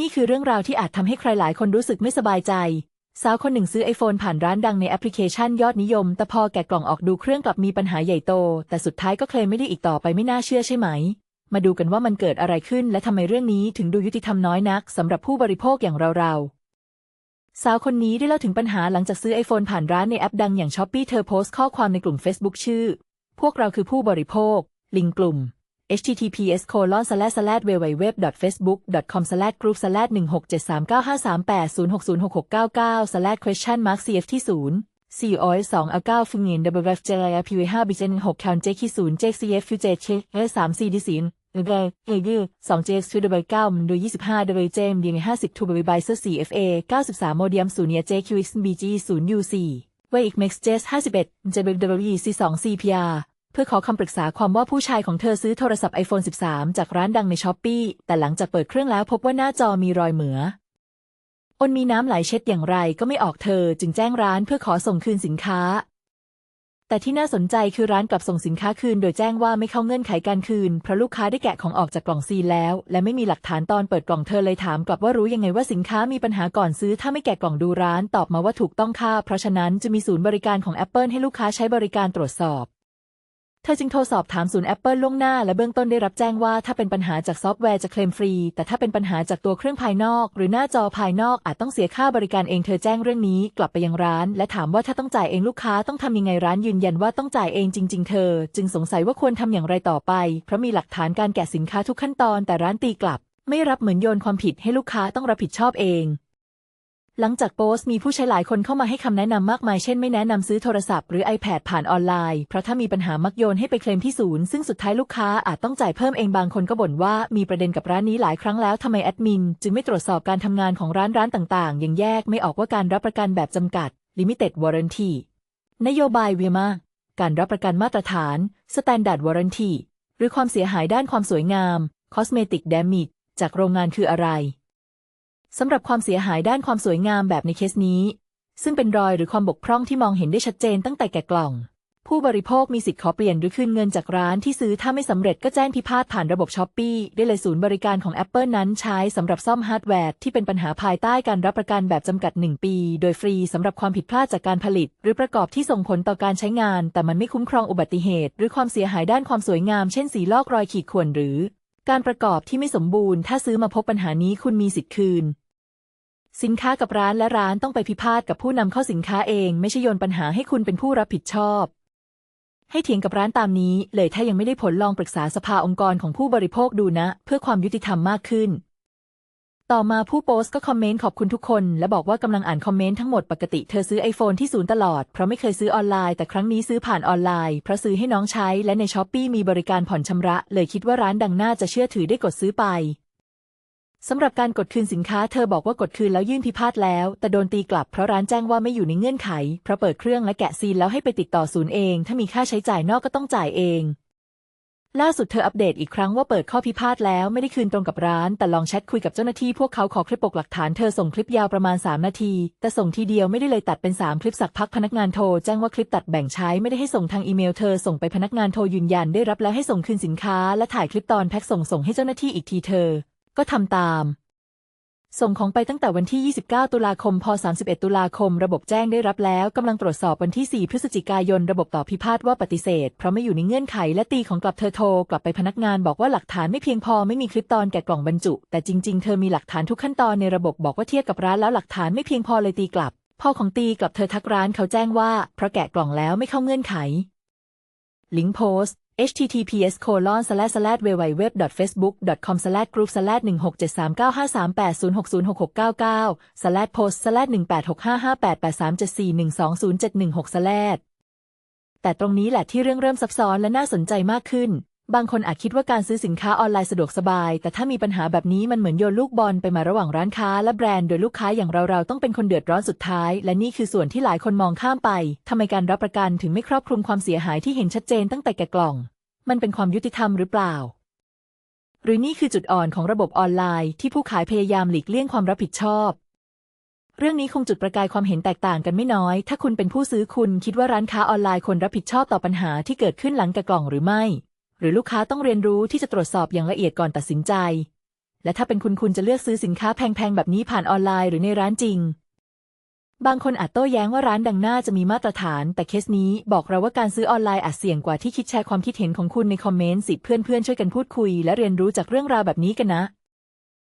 นี่คือเรื่องราวที่อาจทำให้ใครหลายคนรู้สึกไม่สบายใจ สาวคนหนึ่งซื้อไอโฟนผ่านร้านดังในแอปพลิเคชันยอดนิยม แต่พอแกะกล่องออกดูเครื่องกลับมีปัญหาใหญ่โต แต่สุดท้ายก็เคลมไม่ได้อีกต่อไปไม่น่าเชื่อใช่ไหม มาดูกันว่ามันเกิดอะไรขึ้นและทำไมเรื่องนี้ถึงดูยุติธรรมน้อยนักสำหรับผู้บริโภคอย่างเราๆสาวคนนี้ได้เล่าถึงปัญหาหลังจากซื้อไอโฟนผ่านร้านในแอปดังอย่างช้อปปี้เธอโพสต์ข้อความในกลุ่ม Facebook ชื่อ พวกเราคือผู้บริโภค ลิงกลุ่ม https colon slash slash www facebook com slash group slash 1 6 7 3 9 5 3 8 0 6 0 6 6 9 9 slash question mark cf ที่0 c o s 2 a 9ฟิงเงิน w f j l p v 5 b j 1 6 count j ที่0 j cf q j ch 3 c d 4เอเอเอ2 j x 2 w 9มันโดย25 w j m d 50 2 w by 4 f a 93โมเดียม0 j q x b g 0 u 4 w x max j 51 j w c 2 c p r เพื่อ พื่อขอคำปรึกษาความว่าผู้ชายของเธอซื้อโทรศัพท์ iPhone 13 จากร้านดังในช้อปปีแต่หลังจากเปิดเครื่องแล้วพบว่าหน้าจอมีรอยเหมืออนมีน้ำไหลเช็ดอย่างไรก็ไม่ออกเธอจึงแจ้งร้านเพื่อขอส่งคืนสินค้า แต่ที่น่าสนใจคือร้านกลับส่งสินค้าคืน โดยแจ้งว่าไม่เข้าเงื่อนไขการคืนเพราะลูกค้าได้แกะของออกจากกล่องซีแล้ว และไม่มีหลักฐานตอนเปิดกล่องเธอเลยถามกลับว่ารู้ยังไงว่าสินค้ามีปัญหาก่อนซื้อ ถ้าไม่แกะกล่องดูร้านตอบมาว่าถูกต้องค่ะเพราะฉะนั้นจะมีศูนย์บริการของ Apple ให้ลูกค้าใช้บริการตรวจสอบ เธอจึงโทรสอบถามศูนย์ Apple ล่วงหน้าและเบื้องต้นได้รับแจ้งว่าถ้าเป็นปัญหาจากซอฟต์แวร์จะเคลมฟรี แต่ถ้าเป็นปัญหาจากตัวเครื่องภายนอก หรือหน้าจอภายนอกอาจต้องเสียค่าบริการเองเธอแจ้งเรื่องนี้ กลับไปยังร้าน และถามว่าถ้าต้องจ่ายเองลูกค้าต้องทำยังไงร้านยืนยันว่าต้องจ่ายเองจริง ๆ เธอ จึงสงสัยว่าควรทำอย่างไรต่อไป เพราะมีหลักฐานการแกะสินค้าทุกขั้นตอนแต่ร้านตีกลับ ไม่รับเหมือนโยนความผิดให้ลูกค้าต้องรับผิดชอบเอง หลังจากโพสต์มีผู้ใช้หลายคนเข้ามาให้คำแนะนำมากมาย เช่นไม่แนะนำซื้อโทรศัพท์หรือ iPad ผ่านออนไลน์ เพราะถ้ามีปัญหามักโยนให้ไปเคลมที่ศูนย์ ซึ่งสุดท้ายลูกค้าอาจต้องจ่ายเพิ่มเองบางคนก็บ่นว่ามีประเด็นกับร้านนี้หลายครั้งแล้วทำไมแอดมินจึงไม่ตรวจสอบการทำงานของร้านร้านต่างๆยังแยกไม่ออกว่าการรับประกันแบบจำกัด Limited Warranty นโยบายเวียมาการรับประกันมาตรฐาน Standard Warranty หรือความเสียหายด้านความสวยงาม Cosmetic Damage จากโรงงานคืออะไร สำหรับความเสียหายด้านความสวยงามแบบในเคสนี้ ซึ่งเป็นรอยหรือความบกพร่องที่มองเห็นได้ชัดเจนตั้งแต่แกะกล่อง ผู้บริโภคมีสิทธิ์ขอเปลี่ยนหรือคืนเงินจากร้านที่ซื้อถ้าไม่สำเร็จก็แจ้งพิพาทผ่านระบบช้อปปีได้เลยศูนย์บริการของ Apple นั้นใช้สำหรับซ่อมฮาร์ดแวร์ที่เป็นปัญหาภายใต้การรับประกันแบบจำกัด 1 ปี โดยฟรีสำหรับความผิดพลาดจากการผลิต หรือประกอบที่ส่งผลต่อการใช้งาน แต่มันไม่คุ้มครองอุบัติเหตุ หรือความเสียหายด้านความสวยงาม เช่นสีลอกรอยขีดข่วนหรือ การประกอบที่ไม่สมบูรณ์ ถ้าซื้อมาพบปัญหานี้คุณมีสิทธิ์คืน สินค้ากับร้านและร้านต้องไปพิพาทกับผู้นำเข้าสินค้าเอง ไม่ใช่โยนปัญหาให้คุณเป็นผู้รับผิดชอบ ให้เถียงกับร้านตามนี้ เลยถ้ายังไม่ได้ผลลองปรึกษาสภาองค์กรของผู้บริโภคดูนะ เพื่อความยุติธรรมมากขึ้น ต่อมาผู้โพสต์ก็คอมเมนต์ขอบคุณทุกคน และบอกว่ากำลังอ่านคอมเมนต์ทั้งหมดปกติเธอซื้อไอโฟนที่ศูนย์ตลอด เพราะไม่เคยซื้อออนไลน์แต่ครั้งนี้ซื้อผ่านออนไลน์ เพราะซื้อให้น้องใช้ และในช้อปปีมีบริการผ่อนชำระ เลยคิดว่าร้านดังน่าจะเชื่อถือได้กดซื้อไปสำหรับการกดคืนสินค้าเธอบอกว่ากดคืนแล้วยื่นพิพาทแล้ว แต่โดนตีกลับเพราะร้านแจ้งว่าไม่อยู่ในเงื่อนไข เพราะเปิดเครื่องและแกะซีลแล้วให้ไปติดต่อศูนย์เอง ถ้ามีค่าใช้จ่ายนอกก็ต้องจ่ายเอง ล่าสุดเธออัปเดตอีกครั้งว่าเปิดข้อพิพาทแล้วไม่ได้คืนตรงกับร้าน แต่ลองแชทคุยกับเจ้าหน้าที่พวกเขาขอคลิปปกหลักฐานเธอส่งคลิปยาวประมาณ 3 นาที แต่ส่งทีเดียวไม่ได้เลยตัดเป็น 3 คลิปสักพักพนักงานโทรแจ้งว่าคลิปตัดแบ่งใช้ไม่ได้ให้ส่งทางอีเมลเธอส่งไปพนักงานโทรยืนยันได้รับแล้วให้ส่งคืนสินค้า และถ่ายคลิปตอนแพ็คส่งส่งให้เจ้าหน้าที่อีกทีเธอ ก็ทำตาม ส่งของไปตั้งแต่วันที่ 29 ตุลาคมพ31 ตุลาคม ระบบแจ้งได้รับแล้ว กำลังตรวจสอบวันที่ 4 พฤศจิกายน ระบบตอบพิพาทว่าปฏิเสธ เพราะไม่อยู่ในเงื่อนไขและตีของกลับเธอโทร กลับไปพนักงานบอกว่าหลักฐานไม่เพียงพอไม่มีคลิปตอนแกะกล่องบรรจุ แต่จริง ๆ เธอมีหลักฐานทุกขั้นตอนในระบบบอกว่าเทียบกับร้านแล้วหลักฐานไม่เพียงพอเลยตีกลับ พ่อของตีกลับเธอทักร้านเขาแจ้งว่าเพราะแกะกล่องแล้วไม่เข้าเงื่อนไขลิงก์โพสต์ https colon slash slash www facebook com slash group slash 1 6 7 3 9 5 3 8 0 6 0 6 6 9 9 slash post slash 1 8 6 5 5 8 8 3 7 4 1 2 0 7 1 6 slash แต่ตรงนี้แหละที่เรื่องเริ่มซับซ้อนและน่าสนใจมากขึ้น บางคนอาจคิดว่าการซื้อสินค้าออนไลน์สะดวกสบาย แต่ถ้ามีปัญหาแบบนี้มันเหมือนโยนลูกบอลไปมาระหว่างร้านค้าและแบรนด์โดยลูกค้าอย่างเราๆ ต้องเป็นคนเดือดร้อนสุดท้าย และนี่คือส่วนที่หลายคนมองข้ามไปทำไมการรับประกันถึงไม่ครอบคลุมความเสียหายที่เห็นชัดเจนตั้งแต่แกะกล่อง มันเป็นความยุติธรรมหรือเปล่า หรือนี่คือจุดอ่อนของระบบออนไลน์ที่ผู้ขายพยายามหลีกเลี่ยงความรับผิดชอบเรื่องนี้คงจุดประกายความเห็นแตกต่างกันไม่น้อย ถ้าคุณเป็นผู้ซื้อคุณคิดว่าร้านค้าออนไลน์ควรรับผิดชอบต่อปัญหาที่เกิดขึ้นหลังแกะกล่องหรือไม่ หรือลูกค้าต้องเรียนรู้ที่จะตรวจสอบอย่างละเอียดก่อนตัดสินใจ และถ้าเป็นคุณคุณจะเลือกซื้อสินค้าแพงๆแบบนี้ผ่านออนไลน์หรือในร้านจริง บางคนอาจโต้แย้งว่าร้านดังหน้าจะมีมาตรฐาน แต่เคสนี้บอกเราว่าการซื้อออนไลน์อาจเสี่ยงกว่าที่คิดแชร์ความคิดเห็นของคุณในคอมเมนต์สิเพื่อนๆช่วยกันพูดคุย และเรียนรู้จากเรื่องราวแบบนี้กันนะ